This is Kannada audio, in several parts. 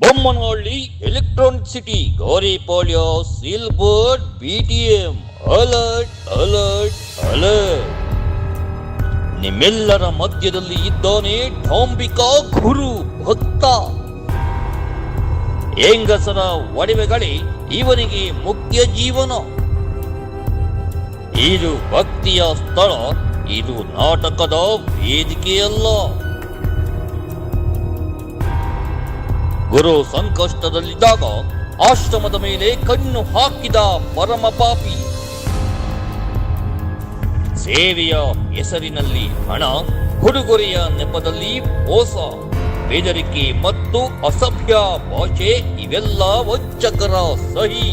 Bommanahalli electronic city Gauripalya silk board BTM alert alert alert ನಿಮ್ಮೆಲ್ಲರ ಮಧ್ಯದಲ್ಲಿ ಇದ್ದಾನೆ ಡಾಂಬಿಕಾ ಗುರು, ಭಕ್ತ. ಹೆಂಗಸರ ಒಡವೆಗಳೇ ಇವನಿಗೆ ಮುಖ್ಯ ಜೀವನ. ಇದು ಭಕ್ತಿಯ ಸ್ಥಳ, ಇದು ನಾಟಕದ ವೇದಿಕೆಯಲ್ಲ. ಗುರು ಸಂಕಷ್ಟದಲ್ಲಿದ್ದಾಗ ಆಶ್ರಮದ ಮೇಲೆ ಕಣ್ಣು ಹಾಕಿದ ಪರಮ ಪಾಪಿ. ಸೇವೆಯ ಹೆಸರಿನಲ್ಲಿ ಹಣ ಹುಡುಗೊರೆಯ ನೆಪದಲ್ಲಿ ಮೋಸ, ಬೆದರಿಕೆ ಮತ್ತು ಅಸಭ್ಯ ಭಾಷೆ ಇವೆಲ್ಲ ವಂಚಕರ ಸಹಿ.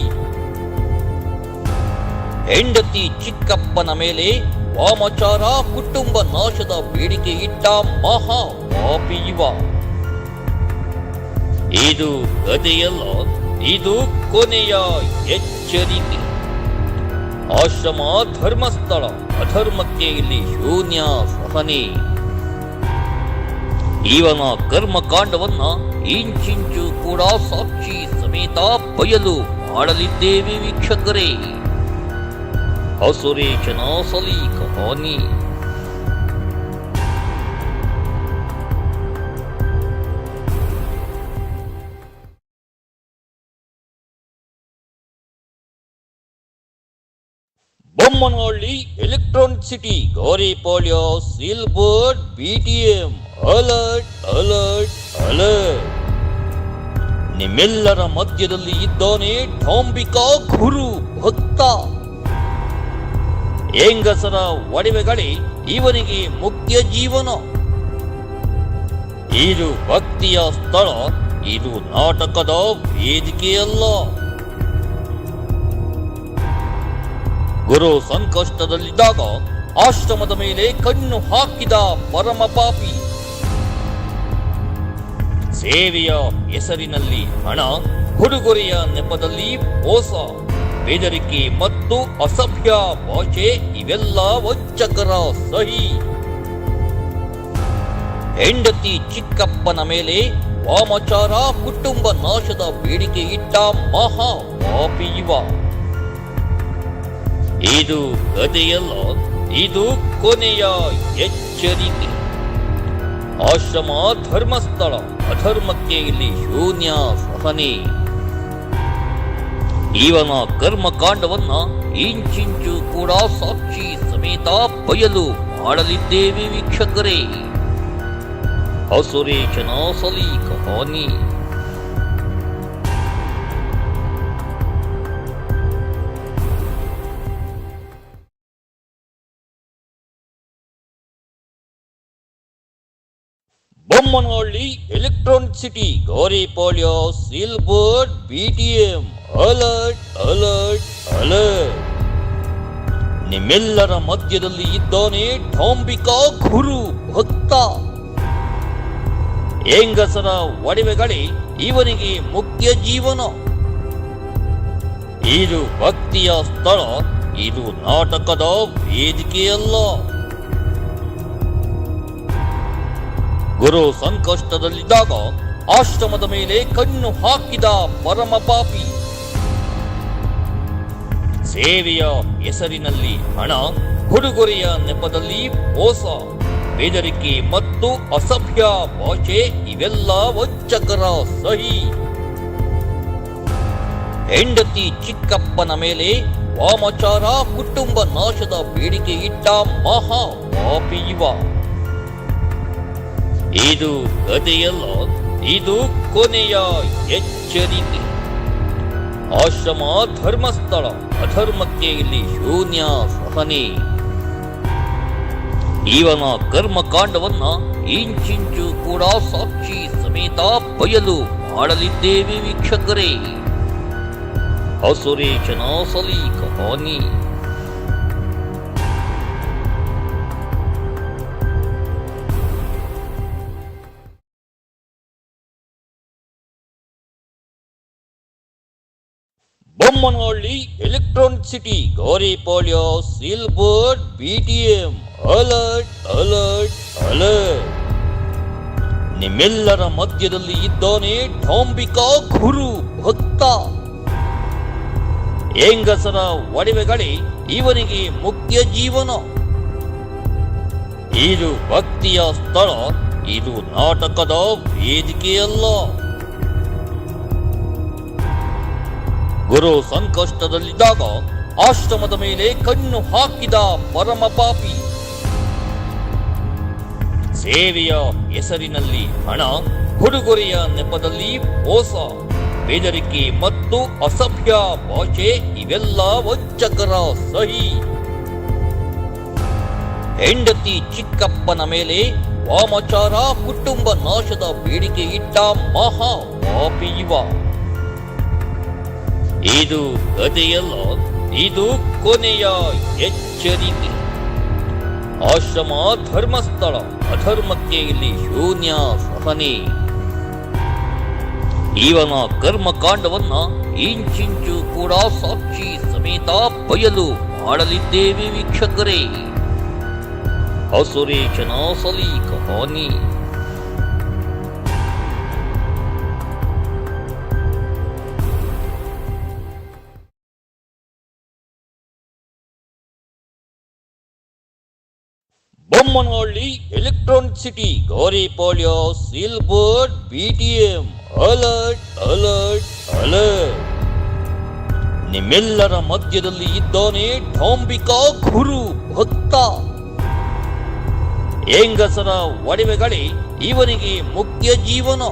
ಹೆಂಡತಿ ಚಿಕ್ಕಪ್ಪನ ಮೇಲೆ ವಾಮಚಾರ, ಕುಟುಂಬ ನಾಶದ ಬೇಡಿಕೆ ಇಟ್ಟ ಮಹಾ ಪಾಪಿ ಇವ ಇದು ಕಥೆಯಲ್ಲ ಇದು ಕೊನೆಯ ಎಚ್ಚರಿಕೆ. ಆಶ್ರಮ ಧರ್ಮಸ್ಥಳ, ಅಧರ್ಮಕ್ಕೆ ಇಲ್ಲಿ ಶೂನ್ಯ ಸಹನೆ. ಇವನ ಕರ್ಮಕಾಂಡವನ್ನ ಇಂಚಿಂಚು ಕೂಡ ಸಾಕ್ಷಿ ಸಮೇತ ಬಯಲು ಮಾಡಲಿದ್ದೇವೆ ವೀಕ್ಷಕರೇ. ಅಸುರೇಶನ Bommanahalli electronic city Gauripalya silk board BTM alert alert alert ನಿಮ್ಮೆಲ್ಲರ ಮಧ್ಯದಲ್ಲಿ ಇದ್ದಾನೆ ಡಾಂಬಿಕಾ ಗುರು, ಭಕ್ತ. ಹೆಂಗಸರ ಒಡವೆಗಳೇ ಇವನಿಗೆ ಮುಖ್ಯ ಜೀವನ. ಇದು ಭಕ್ತಿಯ ಸ್ಥಳ, ಇದು ನಾಟಕದ ವೇದಿಕೆಯಲ್ಲ. ಗುರು ಸಂಕಷ್ಟದಲ್ಲಿದ್ದಾಗ ಆಶ್ರಮದ ಮೇಲೆ ಕಣ್ಣು ಹಾಕಿದ ಪರಮ ಪಾಪಿ. ಸೇವೆಯ ಹೆಸರಿನಲ್ಲಿ ಹಣ, ಹುಡುಗೊರೆಯ ನೆಪದಲ್ಲಿ ಮೋಸ, ಬೆದರಿಕೆ ಮತ್ತು ಅಸಭ್ಯ ಭಾಷೆ ಇವೆಲ್ಲ ವಂಚಕರ ಸಹಿ. ಹೆಂಡತಿ ಚಿಕ್ಕಪ್ಪನ ಮೇಲೆ ವಾಮಚಾರ, ಕುಟುಂಬ ನಾಶದ ಬೇಡಿಕೆ ಇಟ್ಟ ಮಹಾ ಇವ ಇದು ಕಥೆಯಲ್ಲ ಇದು ಕೊನೆಯ ಎಚ್ಚರಿಕೆ. ಆಶ್ರಮ ಧರ್ಮಸ್ಥಳ, ಅಧರ್ಮಕ್ಕೆ ಇಲ್ಲಿ ಶೂನ್ಯ ಸಹನೆ. ಇವನ ಕರ್ಮಕಾಂಡವನ್ನ ಇಂಚಿಂಚು ಕೂಡ ಸಾಕ್ಷಿ ಸಮೇತ ಬಯಲು ಮಾಡಲಿದ್ದೇವೆ ವೀಕ್ಷಕರೇ. ಅಸುರೇಶನ ಬೊಮ್ಮನಹಳ್ಳಿ ಎಲೆಕ್ಟ್ರಾನಿಕ್ ಸಿಟಿ ಗೌರಿಪಾಳ್ಯ ಸಿಲ್ಬರ್ ಬಿಟಿಎಂ ಅಲರ್ಟ್ ಅಲರ್ಟ್ ಅಲರ್ಟ್ ನಿಮ್ಮೆಲ್ಲರ ಮಧ್ಯದಲ್ಲಿ ಇದ್ದಾನೆ ಡಾಂಬಿಕಾ ಗುರು ಭಕ್ತ. ಹೆಂಗಸರ ಒಡವೆಗಳೇ ಇವನಿಗೆ ಮುಖ್ಯ ಜೀವನ. ಇದು ಭಕ್ತಿಯ ಸ್ಥಳ, ಇದು ನಾಟಕದ ವೇದಿಕೆಯಲ್ಲ. ಗುರು ಸಂಕಷ್ಟದಲ್ಲಿದ್ದಾಗ ಆಶ್ರಮದ ಮೇಲೆ ಕಣ್ಣು ಹಾಕಿದ ಪರಮ ಪಾಪಿ. ಸೇವೆಯ ಹೆಸರಿನಲ್ಲಿ ಹಣ ಹುಡುಗೊರೆಯ ನೆಪದಲ್ಲಿ ಮೋಸ, ಬೆದರಿಕೆ ಮತ್ತು ಅಸಭ್ಯ ಭಾಷೆ ಇವೆಲ್ಲ ವಂಚಕರ ಸಹಿ. ಹೆಂಡತಿ ಚಿಕ್ಕಪ್ಪನ ಮೇಲೆ ವಾಮಚಾರ, ಕುಟುಂಬ ನಾಶದ ಬೇಡಿಕೆ ಇಟ್ಟ ಮಹಾ ಪಾಪಿ ಇವ. ಇದು ಕಥೆಯಲ್ಲ ಇದು ಕೊನೆಯ ಎಚ್ಚರಿಕೆ. ಆಶ್ರಮ ಧರ್ಮಸ್ಥಳ, ಅಧರ್ಮಕ್ಕೆ ಇಲ್ಲಿ ಶೂನ್ಯ ಸಹನೆ ಇವನ ಕರ್ಮಕಾಂಡವನ್ನ ಇಂಚಿಂಚು ಕೂಡ ಸಾಕ್ಷಿ ಸಮೇತ ಬಯಲು ಮಾಡಲಿದ್ದೇವೆ ವೀಕ್ಷಕರೇ. ಅಸುರೇಶನ ಸಲೀಕ ಕಹಾನಿ Bommanahalli electronic city Gauri polio silk board BTM alert alert alert ನಿಮ್ಮೆಲ್ಲರ ಮಧ್ಯದಲ್ಲಿ ಇದ್ದಾನೆ ಡಾಂಬಿಕಾ ಗುರು ಭಕ್ತ. ಹೆಂಗಸರ ಒಡವೆಗಳೇ ಇವನಿಗೆ ಮುಖ್ಯ ಜೀವನ. ಇದು ಭಕ್ತಿಯ ಸ್ಥಳ, ಇದು ನಾಟಕದ ವೇದಿಕೆಯಲ್ಲ. ಗುರು ಸಂಕಷ್ಟದಲ್ಲಿದ್ದಾಗ ಆಶ್ರಮದ ಮೇಲೆ ಕಣ್ಣು ಹಾಕಿದ ಪರಮ ಪಾಪಿ. ಸೇವೆಯ ಹೆಸರಿನಲ್ಲಿ ಹಣ ಹುಡುಗೊರೆಯ ನೆಪದಲ್ಲಿ ಮೋಸ, ಬೆದರಿಕೆ ಮತ್ತು ಅಸಭ್ಯ ಭಾಷೆ ಇವೆಲ್ಲ ವಂಚಕರ ಸಹಿ. ಹೆಂಡತಿ ಚಿಕ್ಕಪ್ಪನ ಮೇಲೆ ವಾಮಚಾರ, ಕುಟುಂಬ ನಾಶದ ಬೇಡಿಕೆ ಇಟ್ಟ ಮಹಾ ಪಾಪಿ ಇವ. ಇದು ಕಥೆಯಲ್ಲ ಇದು ಕೊನೆಯ ಎಚ್ಚರಿಕೆ. ಆಶ್ರಮ ಧರ್ಮಸ್ಥಳ, ಅಧರ್ಮಕ್ಕೆ ಇಲ್ಲಿ ಶೂನ್ಯ ಸಹನೆ ಇವನ ಕರ್ಮಕಾಂಡವನ್ನ ಇಂಚಿಂಚು ಕೂಡ ಸಾಕ್ಷಿ ಸಮೇತ ಬಯಲು ಮಾಡಲಿದ್ದೇವೆ ವೀಕ್ಷಕರೇ. ಅಸುರೇಶನ Bommanahalli electronic city silk board BTM alert alert alert ನಿಮ್ಮೆಲ್ಲರ ಮಧ್ಯದಲ್ಲಿ ಇದ್ದಾನೆ ಡಾಂಬಿಕಾ ಗುರು ಭಕ್ತ. ಹೆಂಗಸರ ಒಡವೆಗಳೇ ಇವನಿಗೆ ಮುಖ್ಯ ಜೀವನ.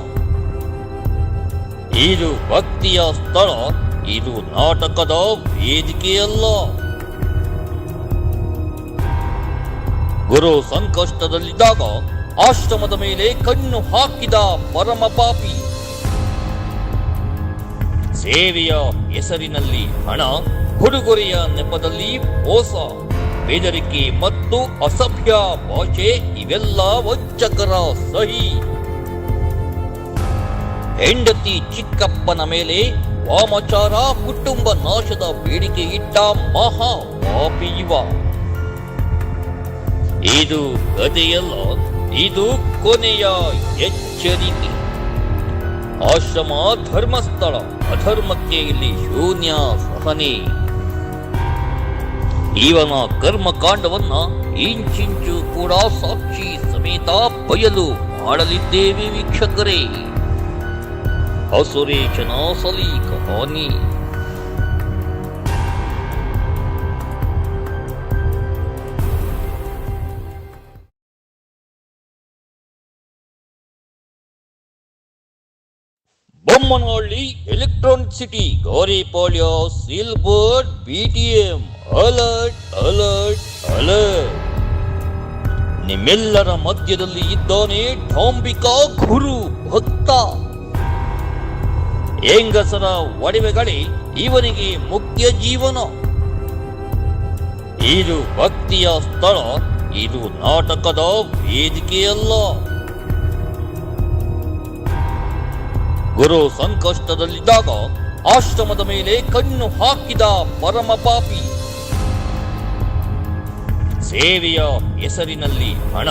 ಇದು ಭಕ್ತಿಯ ಸ್ಥಳ, ಇದು ನಾಟಕದ ವೇದಿಕೆಯಲ್ಲ. ಗುರು ಸಂಕಷ್ಟದಲ್ಲಿದ್ದಾಗ ಆಶ್ರಮದ ಮೇಲೆ ಕಣ್ಣು ಹಾಕಿದ ಪರಮ ಪಾಪಿ. ಸೇವೆಯ ಹೆಸರಿನಲ್ಲಿ ಹಣ ಹುಡುಗೊರೆಯ ನೆಪದಲ್ಲಿ ಮೋಸ, ಬೆದರಿಕೆ ಮತ್ತು ಅಸಭ್ಯ ಭಾಷೆ ಇವೆಲ್ಲ ವಂಚಕರ ಸಹಿ. ಹೆಂಡತಿ ಚಿಕ್ಕಪ್ಪನ ಮೇಲೆ ವಾಮಚಾರ, ಕುಟುಂಬ ನಾಶದ ಬೇಡಿಕೆ ಇಟ್ಟ ಮಹಾ ಪಾಪಿ ಇವ. ಇದು ಕಥೆಯಲ್ಲ ಇದು ಕೊನೆಯ ಎಚ್ಚರಿಕೆ. ಆಶ್ರಮ ಧರ್ಮಸ್ಥಳ, ಅಧರ್ಮಕ್ಕೆ ಇಲ್ಲಿ ಶೂನ್ಯ ಸಹನೆ. ಇವನ ಕರ್ಮಕಾಂಡವನ್ನ ಇಂಚಿಂಚು ಕೂಡ ಸಾಕ್ಷಿ ಸಮೇತ ಬಯಲು ಮಾಡಲಿದ್ದೇವೆ ವೀಕ್ಷಕರೇ. ಅಸುರೇಶನ ಸಲಿ Bommanahalli electronic city Gauripalya silk board BTM alert alert alert ನಿಮ್ಮೆಲ್ಲರ ಮಧ್ಯದಲ್ಲಿ ಇದ್ದಾನೆ ಡಾಂಬಿಕಾ ಗುರು ಭಕ್ತ. ಹೆಂಗಸರ ಒಡವೆಗಳೇ ಇವನಿಗೆ ಮುಖ್ಯ ಜೀವನ. ಇದು ಭಕ್ತಿಯ ಸ್ಥಳ, ಇದು ನಾಟಕದ ವೇದಿಕೆಯಲ್ಲ. ಗುರು ಸಂಕಷ್ಟದಲ್ಲಿದ್ದಾಗ ಆಶ್ರಮದ ಮೇಲೆ ಕಣ್ಣು ಹಾಕಿದ ಪರಮ ಪಾಪಿ. ಸೇವೆಯ ಹೆಸರಿನಲ್ಲಿ ಹಣ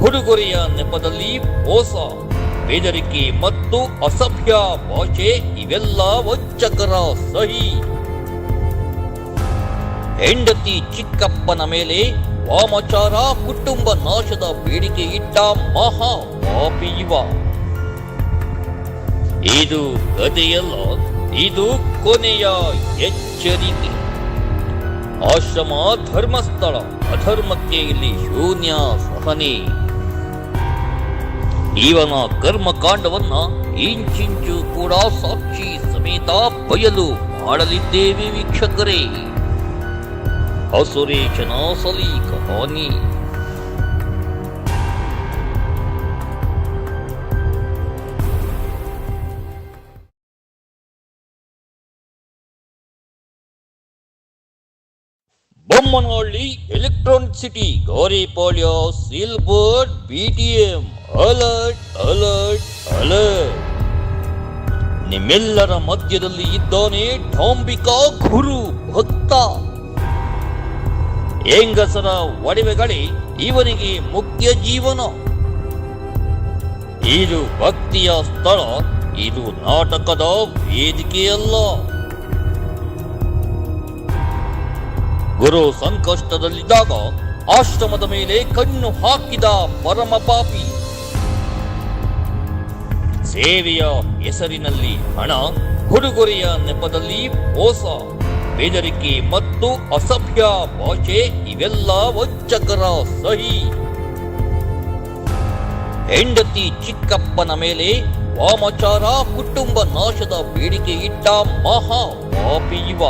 ಹುಡುಗೊರೆಯ ನೆಪದಲ್ಲಿ ಮೋಸ, ಬೆದರಿಕೆ ಮತ್ತು ಅಸಭ್ಯ ಭಾಷೆ ಇವೆಲ್ಲ ವಂಚಕರ ಸಹಿ. ಹೆಂಡತಿ ಚಿಕ್ಕಪ್ಪನ ಮೇಲೆ ವಾಮಚಾರ, ಕುಟುಂಬ ನಾಶದ ಬೇಡಿಕೆ ಇಟ್ಟ ಮಹಾ ಪಾಪಿ ಇವ. ಇದು ಕಥೆಯಲ್ಲ ಇದು ಕೊನೆಯ ಎಚ್ಚರಿಕೆ. ಆಶ್ರಮ ಧರ್ಮಸ್ಥಳ, ಅಧರ್ಮಕ್ಕೆ ಇಲ್ಲಿ ಶೂನ್ಯ ಸಹನೆ. ಇವನ ಕರ್ಮಕಾಂಡವನ್ನ ಇಂಚಿಂಚು ಕೂಡ ಸಾಕ್ಷಿ ಸಮೇತ ಬಯಲು ಮಾಡಲಿದ್ದೇವೆ ವೀಕ್ಷಕರೇ. ಅಸುರೇಶನ ಸಲಿ ಕಹಾನಿ Bommanahalli electronic city silk board BTM alert alert alert ನಿಮ್ಮೆಲ್ಲರ ಮಧ್ಯದಲ್ಲಿ ಇದ್ದಾನೆ ಡಾಂಬಿಕಾ ಗುರು ಭಕ್ತ. ಹೆಂಗಸರ ಒಡವೆಗಳೇ ಇವನಿಗೆ ಮುಖ್ಯ ಜೀವನ. ಇದು ಭಕ್ತಿಯ ಸ್ಥಳ, ಇದು ನಾಟಕದ ವೇದಿಕೆಯಲ್ಲ. ಗುರು ಸಂಕಷ್ಟದಲ್ಲಿದ್ದಾಗ ಆಶ್ರಮದ ಮೇಲೆ ಕಣ್ಣು ಹಾಕಿದ ಪರಮ ಪಾಪಿ. ಸೇವೆಯ ಹೆಸರಿನಲ್ಲಿ ಹಣ, ಗುರುಗೊರೆಯ ನೆಪದಲ್ಲಿ ಮೋಸ ಬೆದರಿಕೆ ಮತ್ತು ಅಸಭ್ಯ ಭಾಷೆ ಇವೆಲ್ಲ ವಂಚಕರ ಸಹಿ. ಹೆಂಡತಿ ಚಿಕ್ಕಪ್ಪನ ಮೇಲೆ ವಾಮಚಾರ, ಕುಟುಂಬ ನಾಶದ ಬೇಡಿಕೆ ಇಟ್ಟ ಮಹಾ ಪಾಪಿ ಇವ.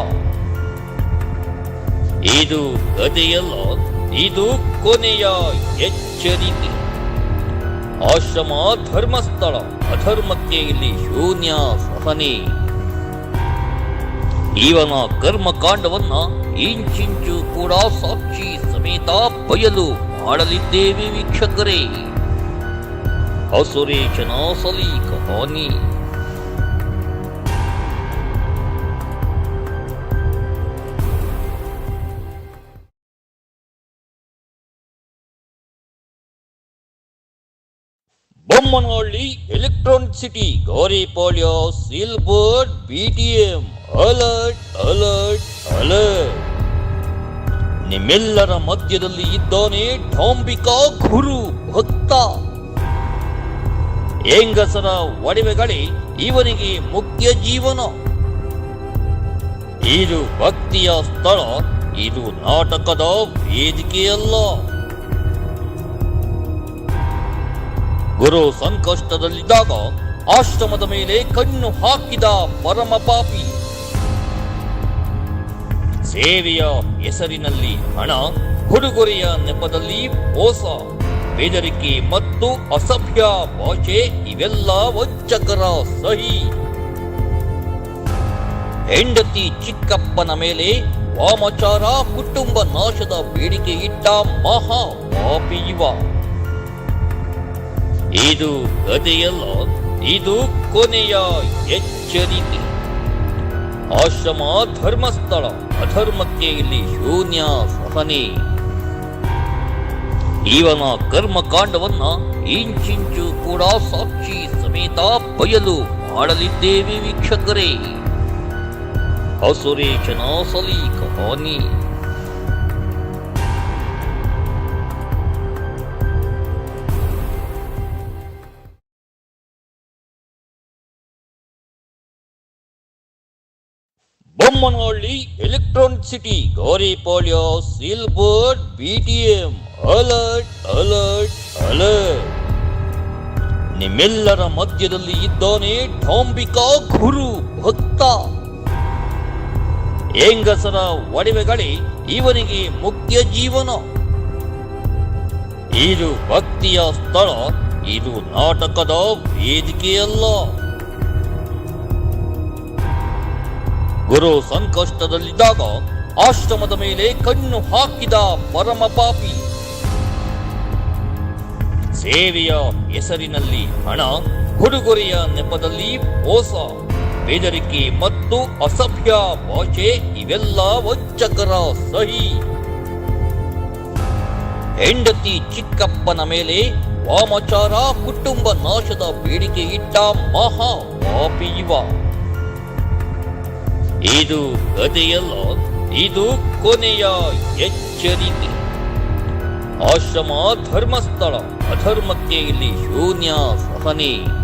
ಇದು ಕಥೆಯಲ್ಲ ಇದು ಕೊನೆಯ ಎಚ್ಚರಿಕೆ. ಆಶ್ರಮ ಧರ್ಮಸ್ಥಳ, ಅಧರ್ಮಕ್ಕೆ ಇಲ್ಲಿ ಶೂನ್ಯ ಸಹನೆ. ಇವನ ಕರ್ಮಕಾಂಡವನ್ನ ಇಂಚಿಂಚು ಕೂಡ ಸಾಕ್ಷಿ ಸಮೇತ ಬಯಲು ಮಾಡಲಿದ್ದೇವೆ ವೀಕ್ಷಕರೇ. ಅಸುರೇಶನ Bommanahalli electronic city Gauripalya silk board BTM alert alert alert ನಿಮ್ಮೆಲ್ಲರ ಮಧ್ಯದಲ್ಲಿ ಇದ್ದಾನೆ ಡಾಂಬಿಕಾ ಗುರು, ಭಕ್ತ. ಹೆಂಗಸರ ಒಡವೆಗಳೇ ಇವನಿಗೆ ಮುಖ್ಯ ಜೀವನ. ಇದು ಭಕ್ತಿಯ ಸ್ಥಳ, ಇದು ನಾಟಕದ ವೇದಿಕೆಯಲ್ಲ. ಗುರು ಸಂಕಷ್ಟದಲ್ಲಿದ್ದಾಗ ಆಶ್ರಮದ ಮೇಲೆ ಕಣ್ಣು ಹಾಕಿದ ಪರಮ ಪಾಪಿ. ಸೇವೆಯ ಹೆಸರಿನಲ್ಲಿ ಹಣ ಉಡುಗೊರೆಯ ನೆಪದಲ್ಲಿ ಮೋಸ, ಬೆದರಿಕೆ ಮತ್ತು ಅಸಭ್ಯ ಭಾಷೆ ಇವೆಲ್ಲ ವಂಚಕರ ಸಹಿ. ಹೆಂಡತಿ ಚಿಕ್ಕಪ್ಪನ ಮೇಲೆ ವಾಮಚಾರ, ಕುಟುಂಬ ನಾಶದ ಬೇಡಿಕೆ ಇಟ್ಟ ಮಹಾ ಇವ ಇದು ಕಥೆಯಲ್ಲ ಇದು ಕೊನೆಯ ಎಚ್ಚರಿಕೆ. ಆಶ್ರಮ ಧರ್ಮಸ್ಥಳ, ಅಧರ್ಮಕ್ಕೆ ಇಲ್ಲಿ ಶೂನ್ಯ ಸಹನೆ. ಇವನ ಕರ್ಮಕಾಂಡವನ್ನ ಇಂಚಿಂಚು ಕೂಡ ಸಾಕ್ಷಿ ಸಮೇತ ಬಯಲು ಮಾಡಲಿದ್ದೇವೆ ವೀಕ್ಷಕರೇ. ಅಸುರೇಶನ ಸಲಿ Bommanahalli electronic city Gauripalya silk board BTM alert alert alert ನಿಮ್ಮೆಲ್ಲರ ಮಧ್ಯದಲ್ಲಿ ಇದ್ದಾನೆ ಡಾಂಬಿಕಾ ಗುರು, ಭಕ್ತ. ಹೆಂಗಸರ ಒಡವೆಗಳೇ ಇವನಿಗೆ ಮುಖ್ಯ ಜೀವನ. ಇದು ಭಕ್ತಿಯ ಸ್ಥಳ, ಇದು ನಾಟಕದ ವೇದಿಕೆಯಲ್ಲ. ಗುರು ಸಂಕಷ್ಟದಲ್ಲಿದ್ದಾಗ ಆಶ್ರಮದ ಮೇಲೆ ಕಣ್ಣು ಹಾಕಿದ ಪರಮ ಪಾಪಿ. ಸೇವೆಯ ಹೆಸರಿನಲ್ಲಿ ಹಣ ಹುಡುಗೊರೆಯ ನೆಪದಲ್ಲಿ ಮೋಸ, ಬೆದರಿಕೆ ಮತ್ತು ಅಸಭ್ಯ ಭಾಷೆ ಇವೆಲ್ಲ ವಂಚಕರ ಸಹಿ. ಹೆಂಡತಿ ಚಿಕ್ಕಪ್ಪನ ಮೇಲೆ ವಾಮಚಾರ, ಕುಟುಂಬ ನಾಶದ ಬೇಡಿಕೆ ಇಟ್ಟ ಮಹಾ ಪಾಪಿ ಇವ. ಇದು ಕಥೆಯಲ್ಲ ಇದು ಕೊನೆಯ ಎಚ್ಚರಿಕೆ. ಆಶ್ರಮ ಧರ್ಮಸ್ಥಳ, ಅಧರ್ಮಕ್ಕೆ ಇಲ್ಲಿ ಶೂನ್ಯ ಸಹನೆ.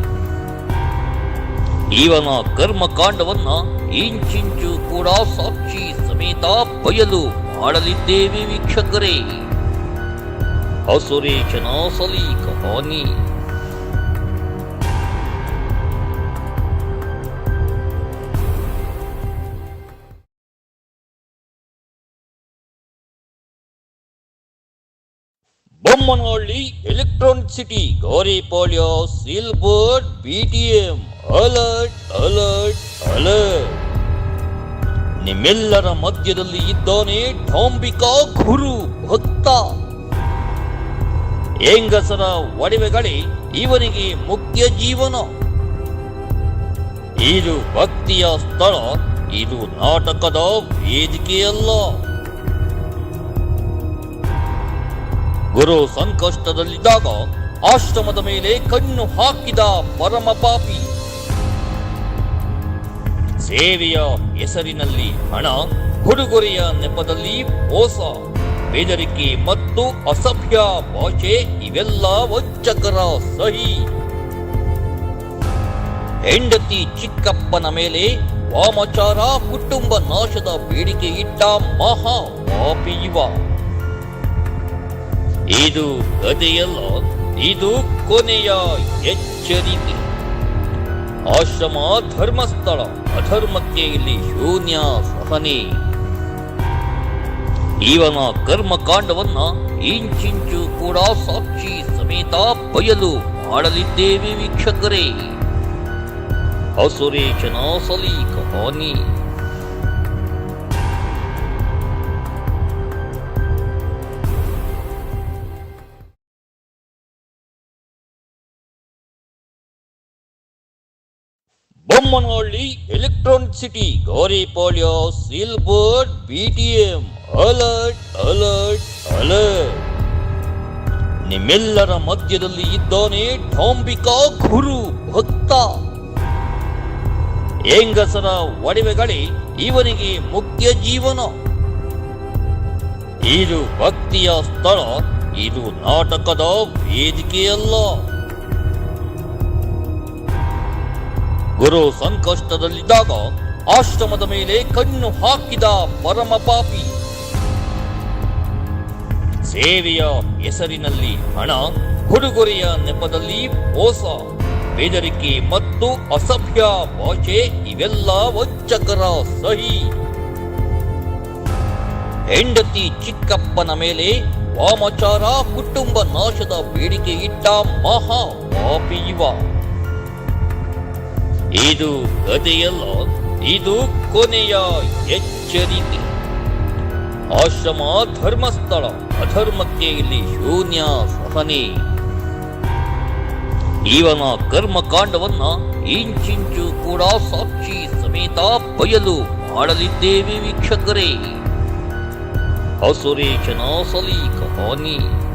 ಇವನ ಕರ್ಮಕಾಂಡವನ್ನ ಇಂಚಿಂಚು ಕೂಡ ಸಾಕ್ಷಿ ಸಮೇತ ಬಯಲು ಮಾಡಲಿದ್ದೇವೆ ವೀಕ್ಷಕರೇ. ಅಸುರೇಶನ Bommanahalli electronic city silk board BTM alert alert alert ನಿಮ್ಮೆಲ್ಲರ ಮಧ್ಯದಲ್ಲಿ ಇದ್ದಾನೆ ಡಾಂಬಿಕಾ ಗುರು ಭಕ್ತ. ಹೆಂಗಸರ ಒಡವೆಗಳೇ ಇವನಿಗೆ ಮುಖ್ಯ ಜೀವನ. ಇದು ಭಕ್ತಿಯ ಸ್ಥಳ, ಇದು ನಾಟಕದ ವೇದಿಕೆಯಲ್ಲ. ಗುರು ಸಂಕಷ್ಟದಲ್ಲಿದ್ದಾಗ ಆಶ್ರಮದ ಮೇಲೆ ಕಣ್ಣು ಹಾಕಿದ ಪರಮ ಪಾಪಿ. ಸೇವೆಯ ಹೆಸರಿನಲ್ಲಿ ಹಣ ಉಡುಗೊರೆಯ ನೆಪದಲ್ಲಿ ಮೋಸ, ಬೆದರಿಕೆ ಮತ್ತು ಅಸಭ್ಯ ಭಾಷೆ ಇವೆಲ್ಲ ವಂಚಕರ ಸಹಿ. ಹೆಂಡತಿ ಚಿಕ್ಕಪ್ಪನ ಮೇಲೆ ವಾಮಚಾರ, ಕುಟುಂಬ ನಾಶದ ಬೇಡಿಕೆ ಇಟ್ಟ ಮಹಾ ಪಾಪಿ ಇದು ಕಥೆಯಲ್ಲ ಇದು ಕೊನೆಯ ಎಚ್ಚರಿಕೆ. ಆಶ್ರಮ ಧರ್ಮಸ್ಥಳ, ಅಧರ್ಮಕ್ಕೆ ಇಲ್ಲಿ ಶೂನ್ಯ ಸಹನೆ. ಇವನ ಕರ್ಮಕಾಂಡವನ್ನ ಇಂಚಿಂಚು ಕೂಡ ಸಾಕ್ಷಿ ಸಮೇತ ಬಯಲು ಮಾಡಲಿದ್ದೇವೆ ವೀಕ್ಷಕರೇ. ಹಸುರೇಶನ ಸಲೀ Bommanahalli electronic city Gauripalya silk board BTM alert alert alert ನಿಮ್ಮೆಲ್ಲರ ಮಧ್ಯದಲ್ಲಿ ಇದ್ದಾನೆ ಡಾಂಬಿಕಾ ಗುರು, ಭಕ್ತ. ಹೆಂಗಸರ ಒಡವೆಗಳೇ ಇವನಿಗೆ ಮುಖ್ಯ ಜೀವನ. ಇದು ಭಕ್ತಿಯ ಸ್ಥಳ, ಇದು ನಾಟಕದ ವೇದಿಕೆಯಲ್ಲ. ಗುರು ಸಂಕಷ್ಟದಲ್ಲಿದ್ದಾಗ ಆಶ್ರಮದ ಮೇಲೆ ಕಣ್ಣು ಹಾಕಿದ ಪರಮ ಪಾಪಿ. ಸೇವೆಯ ಹೆಸರಿನಲ್ಲಿ ಹಣ ಹುಡುಗೊರೆಯ ನೆಪದಲ್ಲಿ ಮೋಸ, ಬೆದರಿಕೆ ಮತ್ತು ಅಸಭ್ಯ ಭಾಷೆ ಇವೆಲ್ಲ ವಂಚಕರ ಸಹಿ. ಹೆಂಡತಿ ಚಿಕ್ಕಪ್ಪನ ಮೇಲೆ ವಾಮಚಾರ, ಕುಟುಂಬ ನಾಶದ ಬೇಡಿಕೆ ಇಟ್ಟ ಮಹಾ ಪಾಪಿ ಇವ. ಇದು ಕಥೆಯಲ್ಲ ಇದು ಕೊನೆಯ ಎಚ್ಚರಿಕೆ. ಆಶ್ರಮ ಧರ್ಮಸ್ಥಳ, ಅಧರ್ಮಕ್ಕೆ ಇಲ್ಲಿ ಶೂನ್ಯ ಸಹನೆ. ಇವನ ಕರ್ಮಕಾಂಡವನ್ನ ಇಂಚಿಂಚು ಕೂಡ ಸಾಕ್ಷಿ ಸಮೇತ ಬಯಲು ಮಾಡಲಿದ್ದೇವೆ ವೀಕ್ಷಕರೇ. ಅಸುರೇಶನ ಸಲೀಕಾನಿ